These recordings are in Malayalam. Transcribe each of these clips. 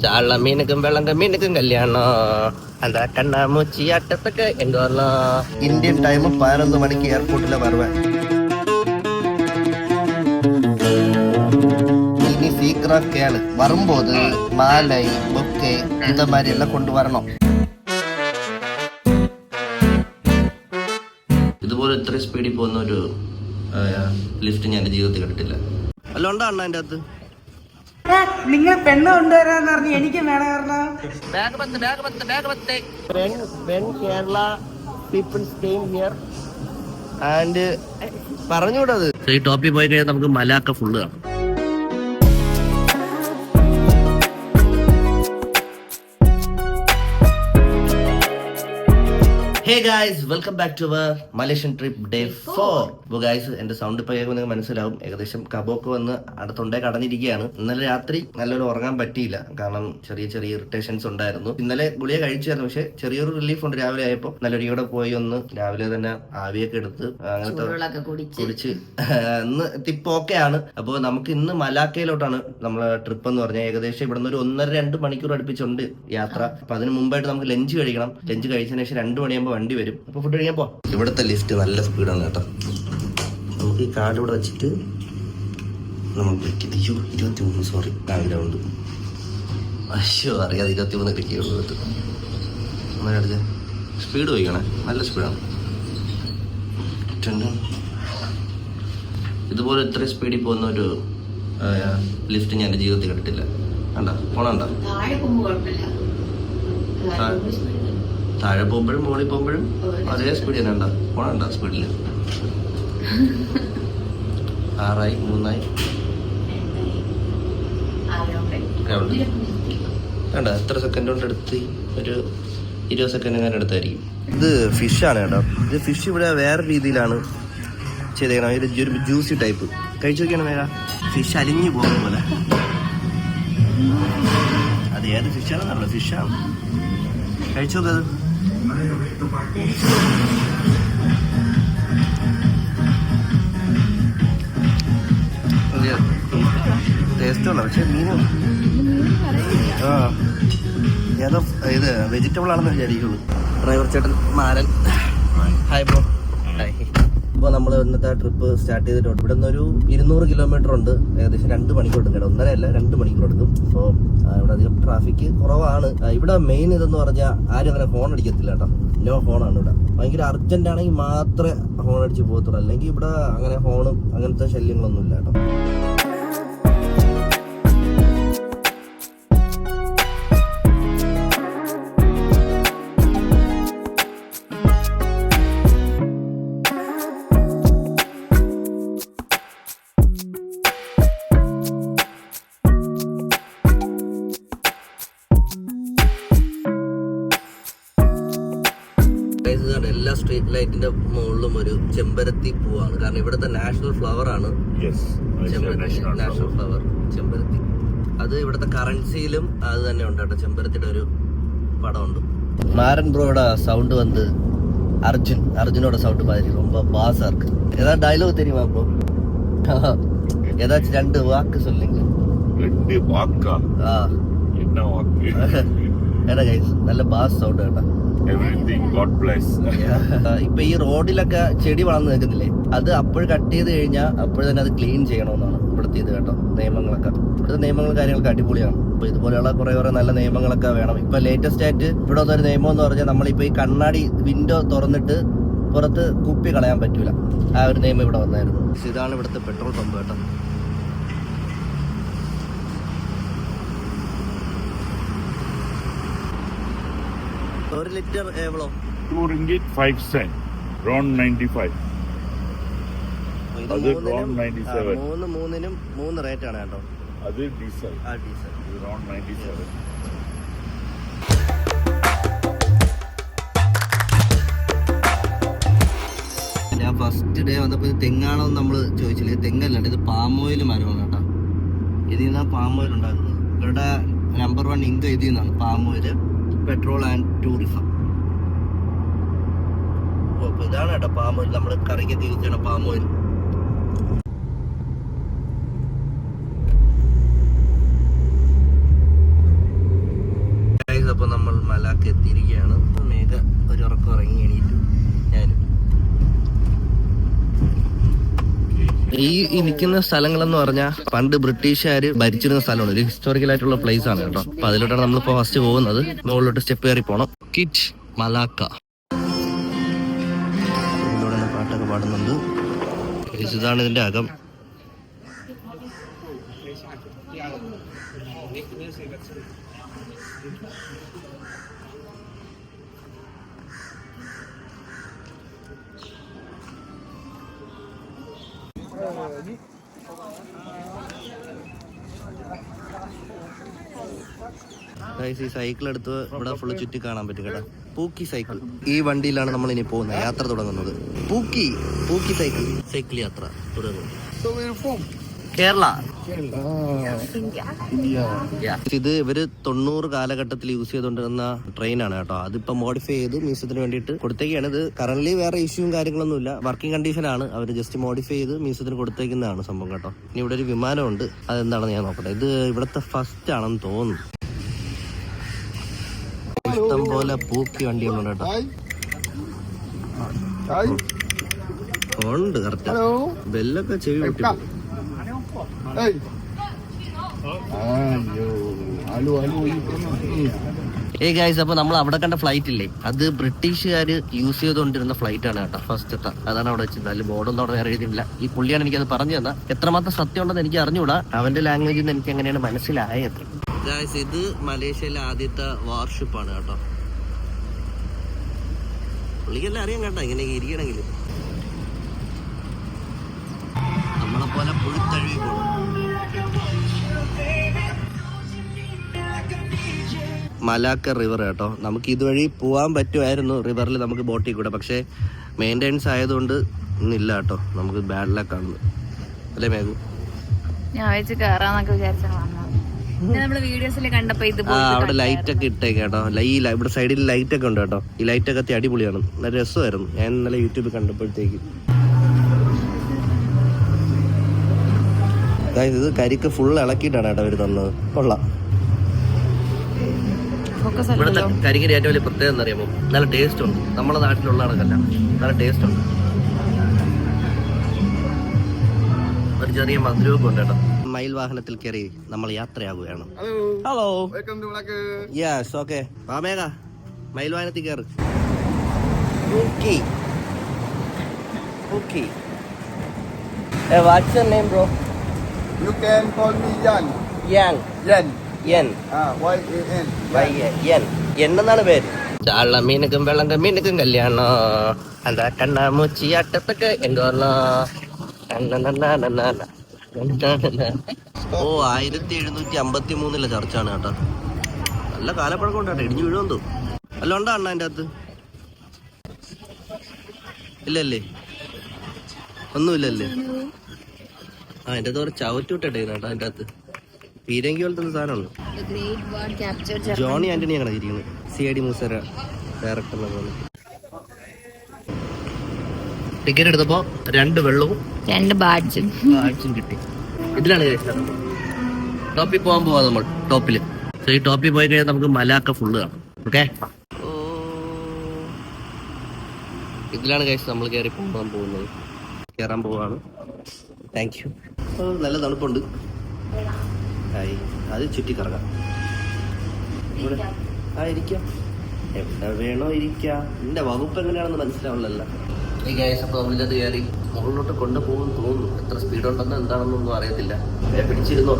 ചാള മീനുക്കും വെള്ളങ്ക മീനുക്കും കല്യാണം அந்த கண்ணாமூச்சி ஆட்டத்துக்கு எங்க வரலாம் ഇന്ത്യൻ ടൈം പതിനൊന്ന് മണിക്ക് എയർപോർട്ടിലെ വരുവേൻ இனி சீக்கிரம் கேளு வரும்போது மாலை பொக்கே இந்த மாதிரி எல்லாம் கொண்டு வரணும் ഇതുപോലെ ഇത്ര സ്പീഡിൽ പോകുന്ന ഒരു ലിഫ്റ്റ് ഞാൻ എൻ്റെ ജീവിതത്തിൽ കണ്ടിട്ടില്ല അല്ല ഉണ്ടോ അണ്ണ എൻ്റെ അകത്ത് നിങ്ങൾ പെണ്ണ് കൊണ്ടുവരാന്ന് പറഞ്ഞു എനിക്കും വേണം കാരണം. ബാഗ് പത്ത് ബാഗ് പത്ത് ബാഗ് പത്ത്. പറഞ്ഞുകൂടത് ഈ ടോപ്പിൽ പോയി കഴിഞ്ഞാൽ നമുക്ക് മലാക്ക ഫുള്ള് കാണാം. Hey guys welcome back to our Malaysian trip day four അപ്പോൾ ഗായ്സ് എന്റെ സൗണ്ട് ഇപ്പോൾ കേൾക്കുമ്പോൾ നിങ്ങൾക്ക് മനസ്സിലാവും. ഏകദേശം കബോക്ക് വന്ന് അടുത്തുണ്ടേ കടന്നിരിക്കുകയാണ്. ഇന്നലെ രാത്രി നല്ലൊരു ഉറങ്ങാൻ പറ്റിയില്ല. കാരണം ചെറിയ ചെറിയ ഇറിറ്റേഷൻസ് ഉണ്ടായിരുന്നു. ഇന്നലെ ഗുളിക കഴിച്ചായിരുന്നു പക്ഷെ ചെറിയൊരു റിലീഫ് ഉണ്ട്. രാവിലെ ആയപ്പോൾ നല്ലൊരു ഇവിടെ പോയി ഒന്ന് രാവിലെ തന്നെ ആവിയൊക്കെ എടുത്ത് അങ്ങനത്തെ കുടിച്ച്. ഇന്ന് ഇപ്പൊ ഓക്കെ ആണ്. അപ്പോൾ നമുക്ക് ഇന്ന് മലാക്കയിലോട്ടാണ് നമ്മളെ ട്രിപ്പ് എന്ന് പറഞ്ഞാൽ. ഏകദേശം ഇവിടുന്ന് ഒരു ഒന്നര രണ്ട് മണിക്കൂർ അടുപ്പിച്ചുണ്ട് യാത്ര. അപ്പൊ അതിന് മുമ്പായിട്ട് നമുക്ക് ലഞ്ച് കഴിക്കണം. ലഞ്ച് കഴിച്ചതിന് ശേഷം രണ്ട് മണിയാകുമ്പോൾ വണ്ടി വരും. അപ്പൊ ഫുഡ് കഴിക്കാൻ പോ ഇവിടുത്തെ ലിഫ്റ്റ് നല്ല സ്പീഡാണ് കേട്ടോ. നമുക്ക് ഈ കാർഡ് ഇവിടെ വെച്ചിട്ട് നമ്മൾ വിളിക്കും അയ്യോ ഇരുപത്തി മൂന്ന് സോറി ബാക്ക്ഗ്രൗണ്ട് അശോ അയ്യോ അറിയാതെ ഇരുപത്തി മൂന്ന് പറഞ്ഞ അടുത്ത. സ്പീഡ് ചോദിക്കണേ. നല്ല സ്പീഡാണ് ഇതുപോലെ ഇത്ര സ്പീഡിൽ പോകുന്ന ഒരു ലിഫ്റ്റ് ഞാൻ എന്റെ ജീവിതത്തിൽ കണ്ടിട്ടില്ല. കണ്ട? പോണണ്ട? താഴെ താഴെ. പോകുമ്പോഴും മുകളിൽ പോകുമ്പോഴും അതേ സ്പീഡ് തന്നെ ഉണ്ടാ. പോണണ്ട സ്പീഡിൽ ആറായി മൂന്നായി. വേണ്ട എത്ര സെക്കൻഡ് കൊണ്ട് എടുത്ത് ഒരു ഇരുപത് സെക്കൻഡ് എങ്ങനെ എടുത്തായിരിക്കും. ഇത് ഫിഷാണ് കേട്ടോ. ഇത് ഫിഷ് ഇവിടെ വേറെ രീതിയിലാണ് ചെയ്തേക്കണം. ഇത് ഒരു ജ്യൂസി ടൈപ്പ് കഴിച്ചു നോക്കിയാണ് വേറെ ഫിഷ് അലിഞ്ഞു പോകുന്ന പോലെ. അത് ഏത് ഫിഷാണെന്നല്ല ഫിഷാണ് കഴിച്ചു നോക്കത് ടേസ്റ്റ് ഉള്ള പക്ഷെ മീൻ ആ. ഏതോ ഇത് വെജിറ്റബിൾ ആണെന്ന് വിചാരിക്കുള്ളൂ ഡ്രൈവർ ചേട്ടൻ മാരൻ. Hi bro. ഹായ്. ഇപ്പോൾ നമ്മൾ ഇന്നത്തെ ട്രിപ്പ് സ്റ്റാർട്ട് ചെയ്തിട്ടുണ്ട്. ഇവിടെ നിന്നൊരു ഇരുന്നൂറ് കിലോമീറ്റർ ഉണ്ട്. ഏകദേശം രണ്ട് മണിക്കൂർ എടുക്കും ഒന്നര അല്ല രണ്ട് മണിക്കൂർ എടുക്കും. അപ്പോൾ ഇവിടെ അധികം ട്രാഫിക് കുറവാണ്. ഇവിടെ മെയിൻ ഇതെന്ന് പറഞ്ഞാൽ ആരും അങ്ങനെ ഹോൺ അടിക്കത്തില്ല കേട്ടോ. നോ ഹോണാണ് ഇവിടെ. ഭയങ്കര അർജന്റ് ആണെങ്കിൽ മാത്രമേ ഫോൺ അടിച്ച് പോകത്തുള്ളൂ. അല്ലെങ്കിൽ ഇവിടെ അങ്ങനെ ഫോണും അങ്ങനത്തെ ശല്യങ്ങളൊന്നും ഇല്ല കേട്ടോ. ഇതിന്റെ മുകളിലും ഒരു ചെമ്പരത്തി പൂവാണ്. കാരണം ഇവിടുത്തെ നാഷണൽ ഫ്ലവർ ആണ്. നാഷണൽ ഫ്ലവർ ചെമ്പരത്തി അത് ഇവിടുത്തെ കറൻസിയിലും അത് തന്നെ ഉണ്ട് കേട്ടോ. ചെമ്പരത്തിയുടെ ഒരു പടമുണ്ട്. മാരൻ ബ്രോയുടെ സൗണ്ട് വന്ന് അർജുൻ അർജുനോட സൗണ്ട് மாதிரி ரொம்ப பாஸா இருக்கு ஏதாவது ഡയലോഗ് தெரியுமா ப்ரோ ஏதாச்சும் രണ്ട് വാക്ക് சொல்லுங்க ரெண்டு வாக்கா என்ன വാക്ക്? ஏடா கைஸ் നല്ല பாஸ் സൗണ്ട് ஏடா ഇപ്പൊ ഈ റോഡിലൊക്കെ ചെടി വളർന്നു നിൽക്കുന്നില്ലേ? അത് അപ്പോൾ കട്ട് ചെയ്ത് കഴിഞ്ഞാൽ അപ്പോൾ തന്നെ അത് ക്ലീൻ ചെയ്യണമെന്നാണ് ഇവിടുത്തെ ഇത് കേട്ടോ. നിയമങ്ങളൊക്കെ. ഇവിടുത്തെ നിയമങ്ങളും കാര്യങ്ങളൊക്കെ അടിപൊളിയാണ്. അപ്പൊ ഇതുപോലെയുള്ള കുറെ കുറെ നല്ല നിയമങ്ങളൊക്കെ വേണം. ഇപ്പൊ ലേറ്റസ്റ്റ് ആയിട്ട് ഇവിടെ ഒരു നിയമം എന്ന് പറഞ്ഞാൽ നമ്മളിപ്പോ ഈ കണ്ണാടി വിൻഡോ തുറന്നിട്ട് പുറത്ത് കുപ്പി കളയാൻ പറ്റൂല. ആ ഒരു നിയമം ഇവിടെ വന്നായിരുന്നു. ഇതാണ് ഇവിടുത്തെ പെട്രോൾ പമ്പ് കേട്ടോ. ഒരു litre എവ്വളോ two ringgit five cent ninety five അത് നയന്റി 97. മൂന്ന് മൂന്നിനും മൂന്ന് റേറ്റ് ആണ് കേട്ടോ. അത് ഡീസൽ ആ ഡീസൽ റോൺ നയന്റി സെവൻ ഞാൻ ഫസ്റ്റ് ഡേ വന്നപ്പോൾ ഇത് തെങ്ങാണോ എന്ന് നമ്മൾ ചോദിച്ചില്ല. ഇത് തെങ്ങല്ലാണ്ട് ഇത് പാം ഓയിൽ മരമാണ് കേട്ടോ. ഇതിൽ നിന്നാണ് പാം ഓയിൽ ഉണ്ടാക്കുന്നത്. ഇവരുടെ നമ്പർ വൺ ഇൻകം ഇതിൽ നിന്നാണ് palm oil petrol and tourism അപ്പോൾ ഇതാണ് കേട്ടോ പാം നമ്മൾ കറിക്ക് തിരിച്ചാണ് പാം മലാക്ക എത്തിയിരിക്കുകയാണ് മേഘ ഒരു ഉറക്കം ഉറങ്ങി എണീറ്റു ഞാനും ഈ നിൽക്കുന്ന സ്ഥലങ്ങളെന്ന് പറഞ്ഞാൽ പണ്ട് ബ്രിട്ടീഷുകാർ ഭരിച്ചിരുന്ന സ്ഥലമാണ്. ഒരു ഹിസ്റ്റോറിക്കൽ ആയിട്ടുള്ള പ്ലേസ് ആണ് കേട്ടോ. അപ്പൊ അതിലോട്ടാണ് നമ്മളിപ്പോ ഫസ്റ്റ് പോകുന്നത്. മുകളിലോട്ട് സ്റ്റെപ്പ് കയറി പോണം. കിറ്റ് മലാക്ക. പാട്ടൊക്കെ പാടുന്നുണ്ട്. ഇതാണ് ഇതിന്റെ അകം. ഈ സൈക്കിൾ എടുത്ത് ഇവിടെ ഫുള്ള് ചുറ്റി കാണാൻ പറ്റും കേട്ടോ. പൂക്കി സൈക്കിൾ ഈ വണ്ടിയിലാണ് നമ്മൾ ഇനി പോകുന്നത്. യാത്ര തുടങ്ങുന്നത്. പൂക്കി. പൂക്കി സൈക്കിൾ സൈക്കിൾ യാത്ര. തുടങ്ങുന്നു കേരള. ഇത് ഇവർ തൊണ്ണൂറ് കാലഘട്ടത്തിൽ യൂസ് ചെയ്തുകൊണ്ടിരുന്ന ട്രെയിനാണ് കേട്ടോ. അതിപ്പോ മോഡിഫൈ ചെയ്ത് മ്യൂസിയത്തിന് വേണ്ടിയിട്ട് കൊടുത്തേക്കാണ്. ഇത് കറന്റ് വേറെ ഇഷ്യൂ ഇഷ്യൂവും കാര്യങ്ങളൊന്നുമില്ല. വർക്കിംഗ് കണ്ടീഷനാണ് അവർ ജസ്റ്റ് മോഡിഫൈ ചെയ്ത് മ്യൂസിയത്തിന് കൊടുത്തേക്കുന്നതാണ് സംഭവം കേട്ടോ. ഇനി ഇവിടെ ഒരു വിമാനമുണ്ട്. അതെന്താണെന്ന് ഞാൻ നോക്കട്ടെ. ഇത് ഇവിടുത്തെ ഫസ്റ്റ് ആണെന്ന് തോന്നുന്നു. ഇഷ്ടം പോലെ പൂക്കി വണ്ടികളുണ്ട് കേട്ടോ. ഉണ്ട് കറക്റ്റ് ബെല്ലൊക്കെ ചെവി പൊട്ടി Hey. Ayo, hello hello. ഏ ഗൈസ് അപ്പൊ നമ്മൾ അവിടെ കണ്ട ഫ്ലൈറ്റ് ഇല്ലേ? അത് ബ്രിട്ടീഷുകാർ യൂസ് ചെയ്തുകൊണ്ടിരുന്ന ഫ്ലൈറ്റ് ആണ് കേട്ടോ ഫസ്റ്റത്തെ അതാണ് അവിടെ വെച്ചത്. അതിൽ ബോർഡൊന്നും അവിടെ വേറെ എഴുതിയില്ല ഈ പുള്ളിയാണ് എനിക്കത് പറഞ്ഞു തന്നെ എത്രമാത്രം സത്യം ഉണ്ടെന്ന് എനിക്ക് അറിഞ്ഞുകൂടാ അവന്റെ ലാംഗ്വേജിൽ നിന്ന് എനിക്ക് എങ്ങനെയാണ് മനസ്സിലായത്? ഗൈസ് ഇത് മലേഷ്യയിലെ ആദ്യത്തെ വാർഷിപ്പ് ആണ് കേട്ടോ. പുള്ളിക്കെല്ലാം അറിയാം കേട്ടോ ഇങ്ങനെ ഇരിക്കണമെങ്കിൽ നമ്മളെ പോലെ പുഴുത്തഴുകി പോകും. മലാക്ക റിവർ കേട്ടോ. നമുക്ക് ഇതുവഴി പോകാൻ പറ്റുമായിരുന്നു റിവറിൽ നമുക്ക് ബോട്ടിൽ കൂടെ. പക്ഷേ മെയിന്റെനൻസ് ആയതുകൊണ്ട് ഇന്നില്ല കേട്ടോ. നമുക്ക് ബാഡ് ലക്ക് ആണ്. അല്ലേ മേഘു? ഞാൻ വെച്ച് അവിടെ ലൈറ്റ് ഒക്കെ ഇട്ടേ കേട്ടോ. ലൈ ഈ ഇവിടെ സൈഡിൽ ലൈറ്റ് ഒക്കെ ഉണ്ട് കേട്ടോ. ഈ ലൈറ്റ് ഒക്കെ അത്തി അടിപൊളിയാണ്. നല്ല രസമായിരുന്നു. ഞാൻ ഇന്നലെ യൂട്യൂബിൽ കണ്ടപ്പോഴത്തേക്ക്. Guys, ഇത് കരിക്ക് ഫുൾ ഇളക്കിയിട്ടാണ് കേട്ടോ അവർ തന്നത്. കൊള്ളാം. ഫോക്കസ് ഇവിടുത്തെ കരിക്കിന് ഏറ്റവും വലിയ പ്രത്യേകത എന്ന് അറിയാമോ? നല്ല ടേസ്റ്റ് ഉണ്ട്. നമ്മുടെ നാട്ടിലുള്ള കണക്കല്ല നല്ല ടേസ്റ്റ് ഉണ്ട്. ഒരു ചെറിയ മധുരമൊക്കെ ഉണ്ട് കേട്ടോ. മയിൽ വാഹനത്തിൽ കയറി നമ്മൾ യാത്രയാകുകയാണ് Halo. Hello Welcome to Malacca. Yes okay പാമേക മയിൽ വാഹനത്തിൽ കയറി. Okay okay what's your name bro You can call me Yan. Yang Yan. Yan Ah, Y A N. N എന്നാണ് പേര്? ചാള മീനുക്കും വെള്ളം മീനുക്കും കല്യാണം? അതാ കണ്ണ മുച്ചിയാട്ടത്തൊക്കെ എന്തോ ഓ ആയിരത്തി എഴുന്നൂറ്റി അമ്പത്തി മൂന്നിലെ ചർച്ചാണ് കേട്ടോ. നല്ല കാലപ്പഴക്കം ഉണ്ട് കേട്ടോ ഇടിഞ്ഞു വീഴുമെന്തോ അല്ല ഉണ്ടോ അണ്ണ അതിന്റെ അകത്ത്? ഇല്ലല്ലേ? ഒന്നുമില്ലല്ലേ? ആ അതിന്റെ ചവറ്റൂട്ടെ കേട്ടോ അതിന്റെ അകത്ത്. പീരങ്കി പോലത്തെ സാധനമാണ്. ജോണി ആന്റണിയാണ് ഇരിക്കുന്നത്. സി ഐ ഡി മൂസര ഡയറക്ടറിനെ പോലെ. ടിക്കറ്റ് എടുത്തപ്പോ രണ്ട് വെള്ളവും രണ്ട് ബാഡ്ജും ബാഡ്ജും കിട്ടി. ഇതിലാണ് ടോപ്പിൽ പോകാൻ പോവാ നമ്മൾ ടോപ്പിൽ ഈ ടോപ്പിൽ പോയി കഴിഞ്ഞാൽ നമുക്ക് മലാക്ക ഫുള്ള് കാണാം. ഓക്കെ ഇതിലാണ് കഴിച്ച് നമ്മൾ കയറി പോകാൻ പോകുന്നത്. കയറാൻ പോവാണ്. താങ്ക് യു നല്ല തണുപ്പുണ്ട്. ആയി അത് ചുറ്റിക്കറങ്ങാം ഇവിടെ ആ ഇരിക്കാം. എവിടെ വേണോ ഇരിക്കാം. നിന്റെ വകുപ്പ് എങ്ങനെയാണെന്ന് മനസ്സിലാവുന്നില്ല ഈ ഗ്യാസ് അപ്പോൾ അവളിലത് കയറി മുകളിലോട്ട് കൊണ്ടുപോകും തോന്നുന്നു. എത്ര സ്പീഡ് ഉണ്ടെന്ന് എന്താണെന്നൊന്നും അറിയത്തില്ല. ഞാൻ പിടിച്ചിരുന്നോ?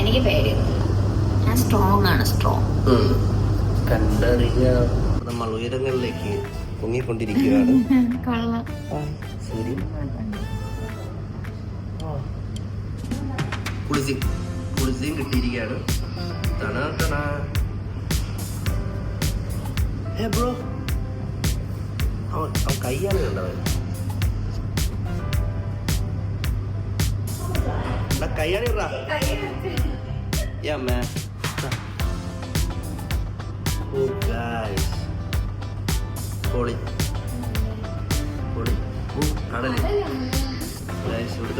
എനിക്ക് പേര് ഞാൻ സ്ട്രോങ് ആണ് സ്ട്രോങ് കണ്ടറിയ. കണ്ടറിഞ്ഞ നമ്മൾ ഉയരങ്ങളിലേക്ക് പൊങ്ങിക്കൊണ്ടിരിക്കുകയാണ്. കൊള്ളാം ആ, ശരി കുളിസി കുളിസിയും കിട്ടിയിരിക്കുകയാണ്. തണ തണ. Hey bro. അവൻ അവൻ കയ്യാണ് കണ്ടവൻ കയ്യാണ്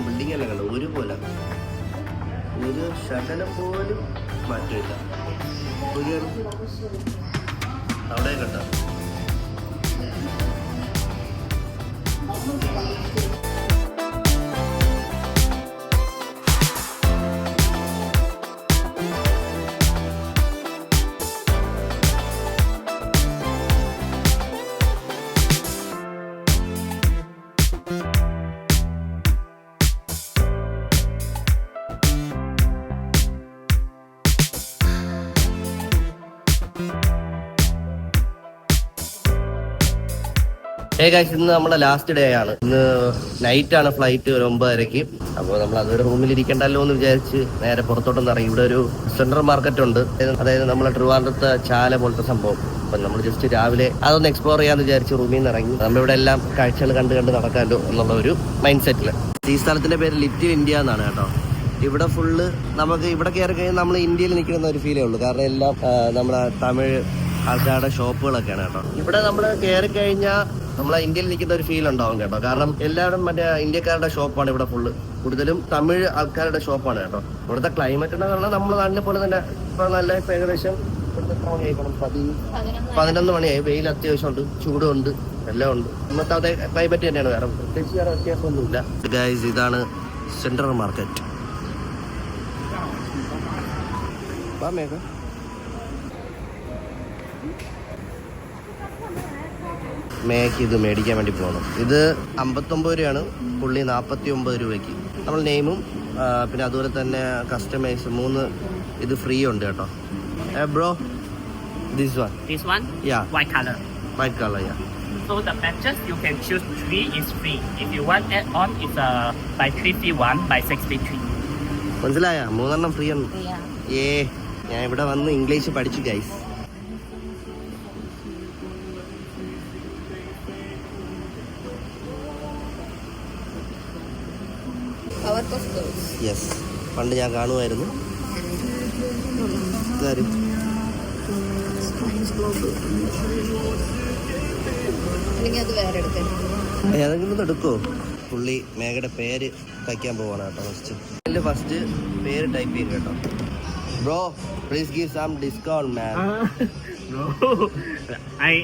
ബിൽഡിംഗ് അല്ല കണ്ടോ ഒരു പോലെ ഒരു ശകലം പോലും മാറ്റിയില്ല. അവിടെ കണ്ടോ ഏ ഗൈസ് ഇന്ന് നമ്മുടെ ലാസ്റ്റ് ഡേ ആണ്. ഇന്ന് നൈറ്റ് ആണ് ഫ്ലൈറ്റ് ഒരു ഒമ്പതരയ്ക്ക്. അപ്പോൾ നമ്മൾ അതൊരു റൂമിൽ ഇരിക്കണ്ടല്ലോ എന്ന് വിചാരിച്ച് നേരെ പുറത്തോട്ടൊന്ന് ഇറങ്ങി. ഇവിടെ ഒരു സെൻട്രൽ മാർക്കറ്റ് ഉണ്ട്. അതായത് നമ്മളെ ട്രിവാൻഡ്രത്തെ ചാല പോലത്തെ സംഭവം. അപ്പം നമ്മൾ ജസ്റ്റ് രാവിലെ അതൊന്ന് എക്സ്പ്ലോർ ചെയ്യാന്ന് വിചാരിച്ച് റൂമിൽ നിന്ന് ഇറങ്ങി. നമ്മളിവിടെ എല്ലാം കാഴ്ചകൾ കണ്ട് കണ്ട് നടക്കാമല്ലോ എന്നുള്ള ഒരു മൈൻഡ് സെറ്റിൽ ഈ സ്ഥലത്തിന്റെ പേര് ലിറ്റിൽ ഇന്ത്യ എന്നാണ് കേട്ടോ. ഇവിടെ ഫുള്ള് നമുക്ക് ഇവിടെ കയറി കഴിഞ്ഞാൽ നമ്മൾ ഇന്ത്യയിൽ നിൽക്കുന്ന ഒരു ഫീലേ ഉള്ളൂ. കാരണം എല്ലാം നമ്മുടെ തമിഴ് ആൾക്കാരുടെ ഷോപ്പുകളൊക്കെയാണ് കേട്ടോ. ഇവിടെ നമ്മൾ കയറി കഴിഞ്ഞാൽ നമ്മളെ ഇന്ത്യയിൽ നിൽക്കുന്ന ഒരു ഫീൽ ഉണ്ടാവും കേട്ടോ. കാരണം എല്ലാവരും മറ്റേ ഇന്ത്യക്കാരുടെ ഷോപ്പാണ് ഇവിടെ ഫുള്ള് കൂടുതലും തമിഴ് ആൾക്കാരുടെ ഷോപ്പാണ് കേട്ടോ. ഇവിടുത്തെ ക്ലൈമറ്റ് എന്ന് പറഞ്ഞാൽ നമ്മുടെ നാട്ടിലെ പോലെ തന്നെ ഇപ്പൊ നല്ല ഇപ്പൊ ഏകദേശം? പതിനൊന്ന് മണിയായി. വെയിൽ അത്യാവശ്യം ഉണ്ട്. ചൂടുണ്ട്. എല്ലാം ഉണ്ട്. ഇന്നത്തെ ക്ലൈമറ്റ് തന്നെയാണ് വേറെ. പ്രത്യേകിച്ച് വേറെ വ്യത്യാസമൊന്നുമില്ല. ഗൈസ് ഇതാണ് സെൻട്രൽ മാർക്കറ്റ് വാ മേഘ. മേക്ക് ഇത് മേടിക്കാൻ വേണ്ടി പോകണം. ഇത് അമ്പത്തൊമ്പത് രൂപയാണ്. പുള്ളി നാൽപ്പത്തി ഒമ്പത് രൂപയ്ക്ക്. നമ്മൾ നെയിമും പിന്നെ അതുപോലെ തന്നെ കസ്റ്റമൈസ് മൂന്ന് ഇത് ഫ്രീ ഉണ്ട് കേട്ടോ. Bro this one This one, യാ white color. White colour yeah So the patches you can choose three is free. If you want add on, it's uh, by fee one by sixty three. മനസ്സിലായ? മൂന്നെണ്ണം ഫ്രീ ആണ്. ഏ ഞാൻ ഇവിടെ വന്ന് ഇംഗ്ലീഷ് പഠിച്ചു ഗൈസ് യെസ് പണ്ട് ഞാൻ കാണുമായിരുന്നു. ഇതാരും. ഏതെങ്കിലും എടുക്കോ പുള്ളി മേഘയുടെ പേര് തയ്ക്കാൻ പോവാണ് കേട്ടോ ഫസ്റ്റ് ഫസ്റ്റ് പേര് ടൈപ്പ് ചെയ്യും കേട്ടോ. Bro please give some discount man I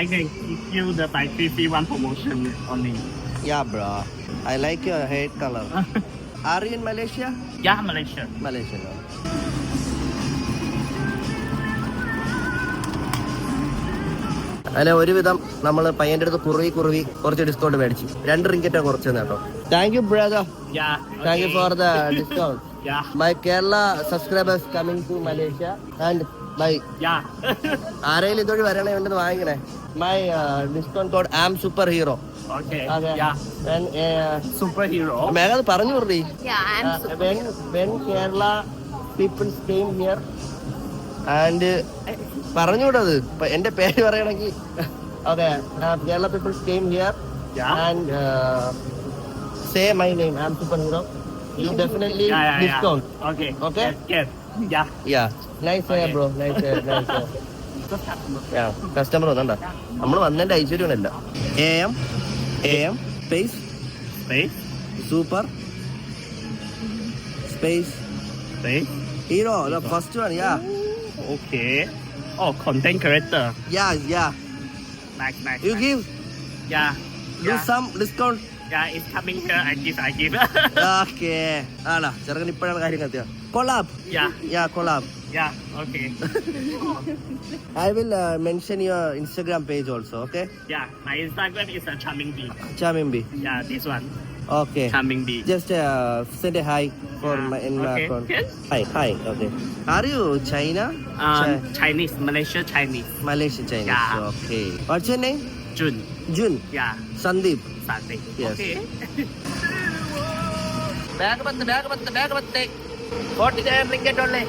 I can give you the by three fee one promotion only. Yeah bro I like your hair colour are you in Malaysia? Yeah, Malaysia. Malaysia. No. അങ്ങനെ ഒരുവിധം നമ്മൾ പയ്യന്റെ അടുത്ത് കുറുവി കുറുവി കുറച്ച് ഡിസ്കൗണ്ട് മേടിച്ചു രണ്ട് റിങ്കറ്റാ കുറച്ച് കേട്ടോ thank you brother Yeah. Thank you. For the discount Yeah. My Kerala subscribers coming to Malaysia and bye Yeah. ആരെങ്കിലും ഇതുവഴി വരണേ ഉണ്ടെന്ന് വാങ്ങിക്കണേ my discount code am super okay. Hero Yeah. Superhero. Megha അത് പറഞ്ഞു when when Kerala peoples came here and പറഞ്ഞുകൂടത് എന്റെ പേര് പറയണെങ്കിൽ okay Kerala peoples came here Yeah. And say my name am superhero you definitely Yeah, yeah, discount yeah. Okay. Okay. Yes. yes. Yeah. Nice nice yeah customer വന്നണ്ട നമ്മൾ വന്നതിന്റെ ഐശ്വര്യമല്ല A M A M space Space. Super space Space. Hero first one yeah Okay. Oh, content creator. Yeah yeah Nice, nice. You give Yeah. Do Yeah. Some discount Yeah, it's coming here. I give. I give. Okay ആടാ ചെറുക്കൻ ഇപ്പോഴാണ് കാര്യം കത്തിയ collab yeah. Yeah collab Yeah, okay. I will uh, mention your Instagram page also, okay? Yeah, my Instagram is uh, Charming B. Charming B. Yeah, this one. Okay. Charming B. Just uh, send a hi for Yeah, my in my okay. Hi, hi. Okay. Are you China? Um, Chinese, Malaysia Chinese. Malaysian Chinese. Yeah. Okay. What's your name? June. Jun. Yeah, Sandeep. Sunday. Yes. Okay. ringgit only.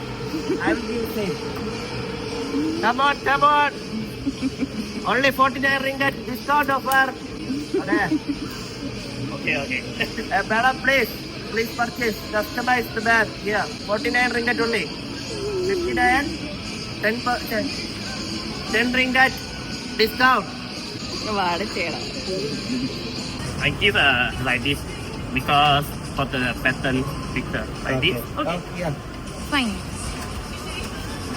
I will give. Come on, come on. Only 49 ringgit discount offer. Okay. Okay, okay. Uh, madam, please, please purchase the bag here. 49 ringgit only. 59, 10 percent. 10 ringgit discount. I give uh, like this because for the pattern picture like okay. this. Okay. Oh, yeah. Fine.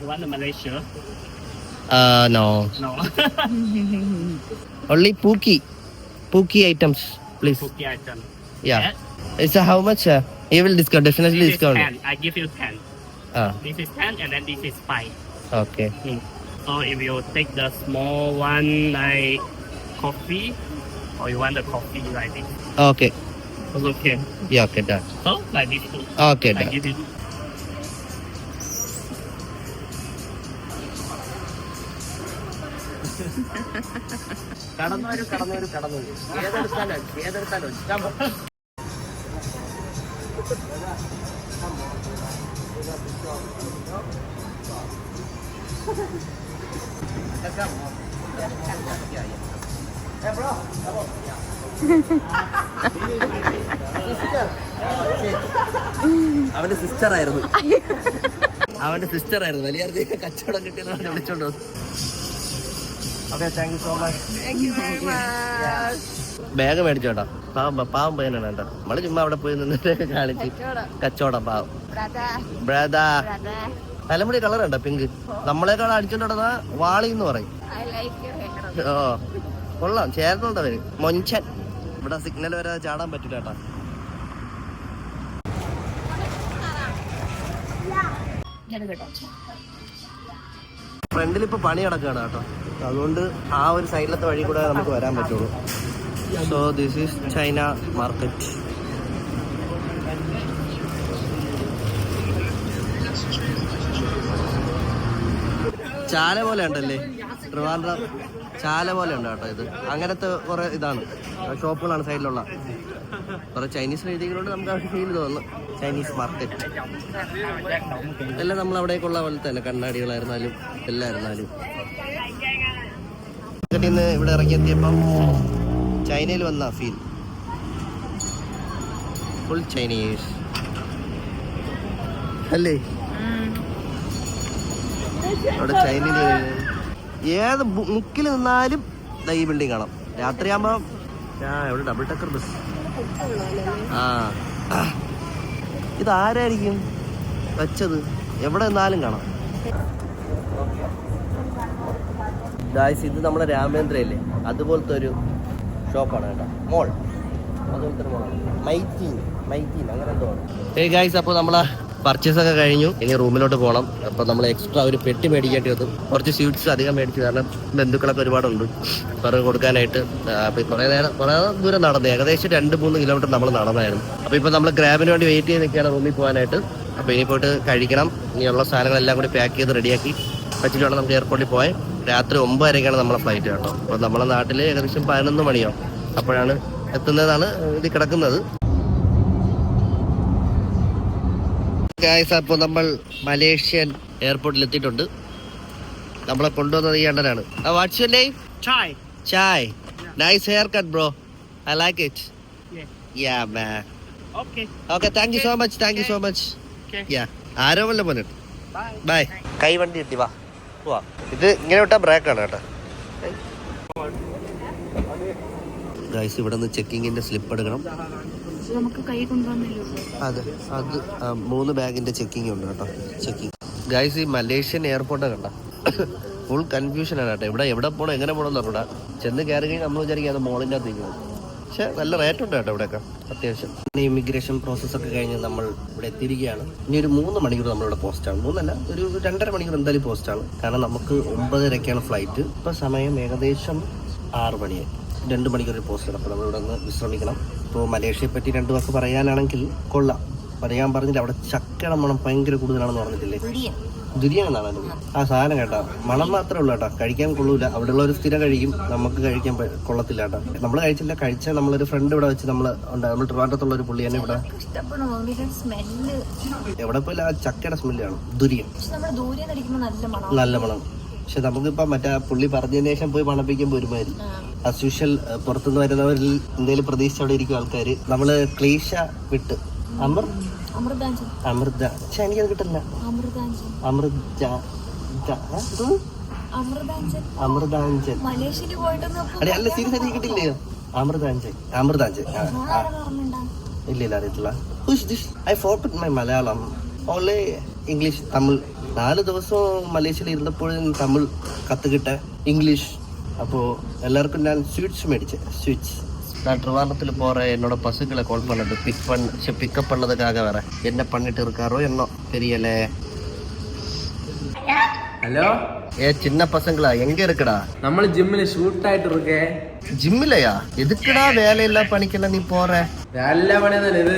You want to Malaysia? Uh, no. No. Only Puki, Puki items, please. Puki item. Yeah. Yes. It's a how much? Uh, he will discount. Definitely this discount. Is 10. I give you 10. Uh. This is 10 and then this is 5. Okay. Mm. So if you take the small one like coffee or you want the coffee like this. Okay. Okay. Yeah, okay, done. So like this too. Okay, like. Give കടന്നവരും കടന്നു ഏതെടുത്താലും ഏതെടുത്താലും അവന്റെ സിസ്റ്റർ ആയിരുന്നു. അവന്റെ സിസ്റ്റർ ആയിരുന്നു. വലിയ കച്ചവടം കിട്ടിയെന്ന് വിളിച്ചോണ്ട് okay thank you so much bag മേടിച്ചോട്ടോ. പാവം പാവം പയ്യനാണ് കേട്ടോ. നമ്മൾ ചുമ്മാ അവിടെ പോയി നിന്നിട്ട് കാണിച്ച്. കച്ചവടം. പാവം. ബ്രദാ തലമുടി കളർ ഉണ്ടോ പിങ്ക് നമ്മളെക്കാൾ അടിച്ചോണ്ടാ വാളി എന്ന് പറയും. ഓ കൊള്ളാം. ചേർന്നുണ്ടോ അവർ മൊഞ്ചൻ. ഇവിടെ സിഗ്നൽ വരെ ചാടാൻ പറ്റില്ല കേട്ടാ. ഫ്രണ്ടിൽ ഇപ്പൊ പണി നടക്കുകയാണ് കേട്ടോ. അതുകൊണ്ട് ആ ഒരു സൈഡിലത്തെ വഴി കൂടെ നമുക്ക് വരാൻ പറ്റുള്ളൂ. So this is China market Chala പോലെ ഉണ്ടല്ലേ? ട്രിവാൻഡ്രം ചാല പോലെ ഉണ്ട് കേട്ടോ ഇത്. അങ്ങനത്തെ കുറെ ഇതാണ്. ഷോപ്പുകളാണ് സൈഡിലുള്ള. കുറെ ചൈനീസ് രീതികളുണ്ട് നമുക്ക് അവിടെ ഫീൽ തോന്നുന്നു. ചൈനീസ് മാർക്കറ്റ് എല്ലാം നമ്മൾ അവിടേക്കുള്ള പോലെ തന്നെ. കണ്ണാടികളായിരുന്നാലും എല്ലാം മാർക്കറ്റിൽ നിന്ന് ഇവിടെ ഇറങ്ങിയെത്തിയപ്പം ചൈനയിൽ വന്ന ഫീൽ ഫുൾ ചൈനീസ് അല്ലേ? അവിടെ ചൈനയിൽ ഏത് മുക്കിൽ നിന്നാലും ഈ ബിൽഡിംഗ് കാണാം. രാത്രിയാകുമ്പോൾ ആ എവിടെ ഡബിൾ ടക്കർ ബസ് ആ. ഇതാരായിരിക്കും? വെച്ചത്. എവിടെ നിന്നാലും കാണാം. ഗായ്സ് ഇത് നമ്മുടെ രാമേന്ദ്രയില്ലേ? അതുപോലത്തെ ഒരു ഷോപ്പാണ് കേട്ടോ. മോൾ അതുപോലത്തെ അപ്പോൾ നമ്മളെ പർച്ചേസ് കഴിഞ്ഞു. ഇനി റൂമിലോട്ട് പോകണം അപ്പോൾ നമ്മൾ എക്സ്ട്രാ ഒരു പെട്ടി മേടിക്കേണ്ടി വന്നു. കുറച്ച് സ്വീറ്റ്സ് അധികം മേടിച്ചു. കാരണം ബന്ധുക്കളൊക്കെ ഒരുപാടുണ്ട്. അവർക്ക് കൊടുക്കാനായിട്ട്. അപ്പോൾ കുറേ നേരം കുറേ ദൂരം നടന്നു. ഏകദേശം രണ്ട് മൂന്ന് കിലോമീറ്റർ നമ്മൾ നടന്നായിരുന്നു. അപ്പോൾ ഇപ്പോൾ നമ്മൾ ഗ്രാബിന് വേണ്ടി വെയിറ്റ് ചെയ്ത് റൂമിൽ പോകാനായിട്ട്. അപ്പോൾ ഇനി പോയിട്ട് കഴിക്കണം. ഇനിയുള്ള സാധനങ്ങളെല്ലാം കൂടി പാക്ക് ചെയ്ത് റെഡിയാക്കി വേണം നമുക്ക് എയർപോർട്ടിൽ പോയത് രാത്രി ഒമ്പതരക്കാണ് നമ്മളെ ഫ്ലൈറ്റ് കേട്ടോ. അപ്പോൾ നമ്മളെ നാട്ടിൽ ഏകദേശം പതിനൊന്ന് മണിയോ അപ്പോഴാണ് എത്തുന്നതാണ് ഇത് കിടക്കുന്നത്. ഗായ്സ് അപ്പോൾ നമ്മൾ മലേഷ്യൻ എയർപോർട്ടിൽ എത്തിയിട്ടുണ്ട്. നമ്മളെ കൊണ്ടുവന്നത് ഈ അണ്ണനാണ്. What's your name Chai. Chai. Nice hair cut bro I like it Yeah. Yeah man Okay. Okay thank you so much thank you so much. Yeah ആരോ വല്ല പോലെ ബൈ കൈ വണ്ടി കിട്ടി വാ. വാ ഇത് ഇങ്ങനെ വിട്ടാ ബ്രേക്കാണ് കേട്ടോ. ഗൈസ് ഇവിടെ നിന്ന് ചെക്കിങ്ങിന്റെ സ്ലിപ്പ് എടുക്കണം അതെ അത് മൂന്ന് ബാഗിന്റെ ചെക്കിംഗ് ഉണ്ട് കേട്ടോ. ചെക്കിംഗ് ഗൈസ് ഈ മലേഷ്യൻ എയർപോർട്ട് കണ്ട? ഫുൾ കൺഫ്യൂഷൻ ആണ് കേട്ടോ. ഇവിടെ എവിടെ പോകണം എങ്ങനെ പോകണം എന്ന് പറഞ്ഞാ ചെന്ന് കയറി കഴിഞ്ഞാൽ നമ്മൾ വിചാരിക്കും അത് മോളിന്റെ അകത്ത് നിൽക്കണം പക്ഷെ നല്ല റേറ്റ് ഉണ്ട് കേട്ടോ ഇവിടെയൊക്കെ. അത്യാവശ്യം. പിന്നെ ഇമിഗ്രേഷൻ പ്രോസസ് ഒക്കെ കഴിഞ്ഞ് നമ്മൾ ഇവിടെ എത്തിയിരിക്കുകയാണ്. ഇനി ഒരു മൂന്ന് മണിക്കൂർ നമ്മളിവിടെ പോസ്റ്റാണ് മൂന്നല്ല ഒരു രണ്ടര മണിക്കൂർ എന്തായാലും പോസ്റ്റാണ് കാരണം നമുക്ക് ഒമ്പതരക്കാണ് ഫ്ലൈറ്റ് ഇപ്പോൾ സമയം ഏകദേശം ആറ് മണിയായി രണ്ട് മണിക്കൂർ പോസ്റ്റ് അപ്പോൾ നമ്മളിവിടെ നിന്ന് വിശ്രമിക്കണം. ഇപ്പോൾ മലേഷ്യയെ പറ്റി രണ്ട് വാക്ക് പറയാനാണെങ്കിൽ കൊള്ളാം. പറയാൻ പറഞ്ഞില്ല. അവിടെ ചക്കയുടെ മണം ഭയങ്കര കൂടുതലാണെന്ന് പറഞ്ഞിട്ടില്ലേ? ദുരിയാണെന്നാണ് അതിന് ആ സാധനം കേട്ടോ. മണം മാത്രമേ ഉള്ളൂ കേട്ടോ. കഴിക്കാൻ കൊള്ളൂല. ഉള്ള ഒരു സ്ഥിരം കഴിക്കും നമുക്ക് കഴിക്കാൻ കൊള്ളത്തില്ല കേട്ടോ. നമ്മൾ കഴിച്ചില്ല. കഴിച്ച നമ്മളൊരു ഫ്രണ്ട് ഇവിടെ വെച്ച് നമ്മൾ ഉണ്ട് നമ്മൾ ട്രിവാൻഡ്രത്തുള്ള ഒരു പുള്ളി തന്നെ ഇവിടെ. എവിടെ പോയില്ല ആ ചക്കയുടെ സ്മെല്ലാണ് ദുരിയം. നല്ല മണം. പക്ഷെ നമുക്കിപ്പോ മറ്റേ പുള്ളി പറഞ്ഞതിന് ശേഷം പോയി മണപ്പിക്കുമ്പോൾ ഒരുമാതിരി അസ്യൂഷ്യൽ യൂഷ്വൽ പുറത്തുനിന്ന് വരുന്നവരിൽ എന്തെങ്കിലും പ്രതീക്ഷിച്ച് അവിടെ ഇരിക്കും ആൾക്കാർ നമ്മൾ ക്ലീശ വിട്ട്. അമർ അമൃത. പക്ഷെ എനിക്കത് കിട്ടില്ല അമൃതാഞ്ചൻ അതെ അല്ല സീരിയസ് ആയിട്ട് കിട്ടില്ലയോ അമൃതാഞ്ചൻ അമൃതാഞ്ചൻ ഇല്ല ഇല്ല അറിയത്തില്ല. I forgot my Malayalam only English Tamil. നാല് ദിവസം മലേഷ്യയിൽ ഇരുന്നപ്പോഴും തമിഴ് കത്ത് കിട്ട ഇംഗ്ലീഷ്. അപ്പോൾ എല്ലാവർക്കും ഞാൻ സ്വീറ്റ്സ് മേടിച്ച്. സ്വീറ്റ്സ്. நான் ட்ரிவாண்டத்தில் போகிற என்னோட பசுக்களை கால் பண்ணது பிக் பண்ண பிக்கப் பண்ணதுக்காக வரேன் என்ன பண்ணிட்டு இருக்காரோ என்ன தெரியல ஹலோ ஏ சின்ன பசங்களா எங்க இருக்குடா നമ്മൾ ജിമ്മിൽ ഷൂട്ട് ആയിട്ട് ഇരിക്കേ ஜிம்மிலையா எதுக்குடா வேலையில்லா பணிக்கெல்லாம் நீ போற നല്ല പണിയൊന്നുമില്ല ഇത്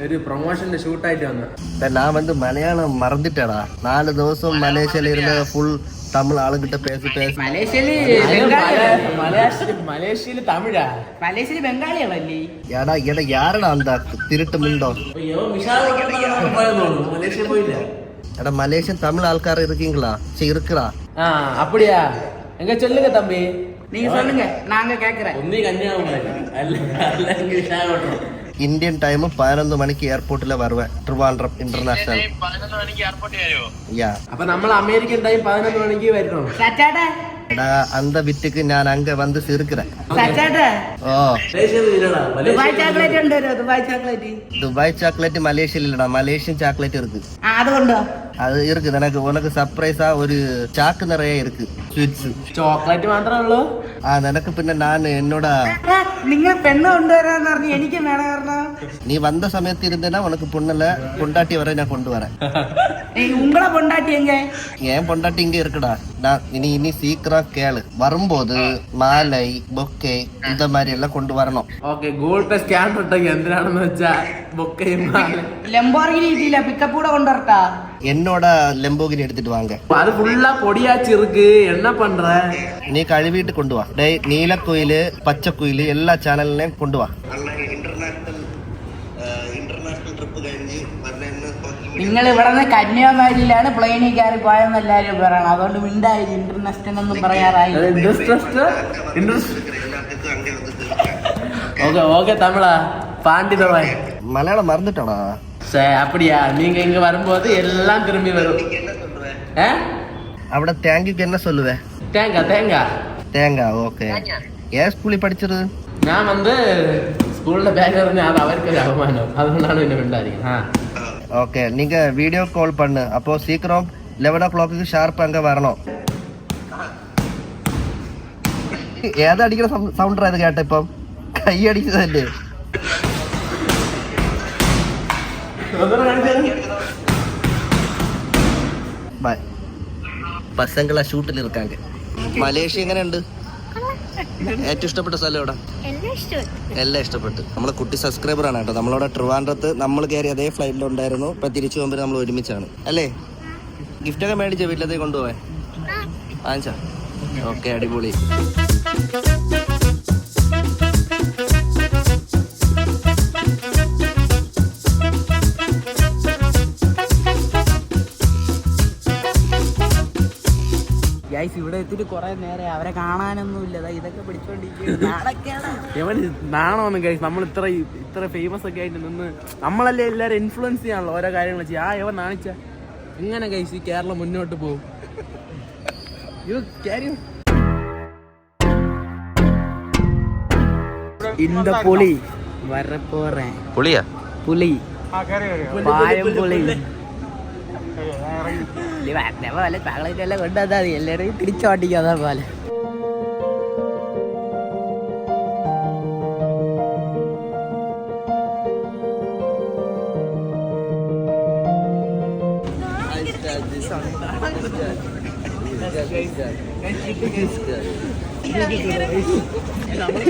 ഒരു പ്രൊമോഷന്റെ ഷൂട്ട് ആയിട്ട് വന്ന இப்ப நான் வந்து மலையாளம் மறந்துட்டேடா நாலு ദിവസം மலேசியால இருந்த ஃபுல் தமிழ் ஆளுகிட்ட பேசி பேசி മലേഷ്യയില് ബംഗാളിയാ മലേഷ്യ മലേഷ്യയിൽ തമിഴാ മലേഷ്യയില് ബംഗാളിയാണല്ലേ ஏடா எடா யாரடா அந்த திருட்டு மிண்டோ മലേഷ്യ പോയില്ല எடா மலேசியன் தமிழ் ஆள்கார இருக்கீங்களா சரி இருக்குடா ആ அப்படியா எங்க சொல்லுங்க தம்பி நீங்க சொல்லுங்க நாங்க கேக்குறேன் ഒന്നീ കന്യാകുമാരി അല്ല അല്ലെങ്കിൽ വിശാഖപട്ടണം ഇന്ത്യൻ ടൈം പതിനൊന്ന് മണിക്ക് എയർപോർട്ടിലെ വരവ്. ട്രിവാൻഡ്രം ഇന്റർനാഷണൽ അന്തവിറ്റക്ക് നമ്മൾ അമേരിക്കൻ മണിക്ക് ഞാൻ അങ്ങ വന്ന് സീർக்கிறേൻ ദുബായ് ചോക്ലേറ്റ് மலேசியல മലേഷ്യൻ ചോക്ലേറ്റ് சாக்லேட் அது இருக்குது எனக்கு உனக்கு சர்ப்ரைஸாக ഒരു ചാക്ക് നിറയെ இருக்கு സ്വീറ്റ്സ് ചോക്ലേറ്റ് മാത്രമേ ഉള്ളൂ? ആ നിനക്ക് പിന്നെ ഞാൻ എന്നോടാ? നിങ്ങൾ പെണ്ണ് കൊണ്ടുവരാന്ന് പറഞ്ഞു എനിക്ക് വേണ കാരണം. നീ വന്ന സമയത്ത് ഇരുന്നാ ഉനക്ക് പൊണ്ണല്ല. കൊണ്ടാട്ടി വരെ ഞാൻ കൊണ്ടുവരാ. உங்கள பொண்டாட்டி எங்க ஏன் பொண்டாட்டி இங்க இருக்குடா நான் இனி இனி சீக்கிரம் கேளு வரும்போது மாலை பொக்கே இந்த மாதிரி കൊണ്ടുവരണം. கொண்டு வரணும் ഓക്കെ ഗൂഗിൾ പേ സ്കാൻ ഇട്ടെങ്കിൽ എന്തിനാണെന്ന് വെച്ചാ ബുക്ക് ചെയ്യുന്ന ലംബോർഗിനി കിട്ടിയില്ല പിക്കപ്പ് കൂടെ കൊണ്ടുവരട്ടാ. என்னோட லெம்போகிரி எடுத்துட்டு வாங்க அது ஃபுல்லா பொடியாச்சு இருக்கு என்ன பண்ற நீ கழுவிட்டு கொண்டு வா டேய் நீலக்குயில் பச்சை குயில் எல்லா சேனல்லையும் கொண்டு வா ഇന്റർനാഷണൽ ട്രിപ്പ് കഴിഞ്ഞ് വരണമെന്ന് നിങ്ങൾ ഇവിടെ നിന്ന് കന്യാകുമാരിയിലാണ് പ്ലെയിനിൽ കയറി പോയെന്ന് എല്ലാരും പറയണം അതുകൊണ്ട് മിണ്ടായി ഇന്റർനാഷണൽ ഒന്നും പറയാറായി இன்ட்ரெஸ்ட் இன்ட்ரெஸ்ட் ஓகே ஓகே தமிழா பாண்டி தவாய் மலையாளம் மறந்துட்டானா சரி அப்படியா நீங்க இங்க வரும்போது எல்லாம் திரும்பி வரும் ஆ? അവിടെ தேங்க்யூக்கு என்ன சொல்லுவேன் தேங்காய் தேங்காய் தேங்காய் ஓகே ஏன் ஸ்கூலில் படிச்சது ഞാൻ വന്ന് സ്കൂളിലെ ബാഗ് എറിഞ്ഞ അത് അവർക്കൊരു അവമാനം അതുകൊണ്ടാണ് പിന്നെ മിണ്ടായിരിക്കും ആ ஓகே நீங்க வீடியோ கால் பண்ணு அப்போ சீக்கிரம் லெவன் ஓ கிளாக்கு ஷார்ப் அங்க வரணும் ഏതടിക്കുന്ന സൗണ്ടാ ഇത് കേട്ട ഇപ്പം കൈ അടിച്ചതല്ലേ ബൈ പസങ്ങളെ ഷൂട്ടിൽ ഇരിക്കാങ്ക മലേഷ്യ എങ്ങനെയുണ്ട്? ഏറ്റവും ഇഷ്ടപ്പെട്ട സ്ഥലം എവിടെ? എല്ലാം ഇഷ്ടപ്പെട്ടു. നമ്മളെ കുട്ടി സബ്സ്ക്രൈബർ ആണ് കേട്ടോ. നമ്മളവിടെ ട്രിവാൻഡ്രത്ത് നമ്മൾ കയറി അതേ ഫ്ലൈറ്റിൽ ഉണ്ടായിരുന്നു. ഇപ്പൊ തിരിച്ചു പോകുമ്പോൾ നമ്മൾ ഒരുമിച്ചാണ്. അല്ലേ? ഗിഫ്റ്റ് ഒക്കെ മേടിച്ച വീട്ടിലത്തേക്ക് കൊണ്ടുപോവാൻ? വാങ്ങിച്ചാ? ഓക്കെ അടിപൊളി. ഇവിടെ എത്തിട്ട് കുറെ നേരെ അവരെ കാണാനൊന്നുമില്ല. ഇതൊക്കെ പിടിച്ചോണ്ടിരിക്കുന്നു നാണോന്നും കഴിച്ചു നമ്മൾ ഇത്ര ഇത്ര ഫേമസ് ഒക്കെ ആയിട്ട് നിന്ന് നമ്മളല്ലേ എല്ലാരും ഇൻഫ്ലുവൻസ് ചെയ്യാനുള്ള ഓരോ കാര്യങ്ങൾ ചെയ്യാ. ആ എവൻ നാണിച്ച. ഇങ്ങനെ ഈ കേരളം മുന്നോട്ട് പോകും? യു പുളി. വരപ്പോറേ. പുളിയാ? പുളി. പായം പുളി പുലി വല്ല ചാക്ലേറ്റ് കൊണ്ടുവന്നാ മതി. എല്ലാവരും തിരിച്ചോട്ടിക്കാതെ പോലെ. നമ്മൾ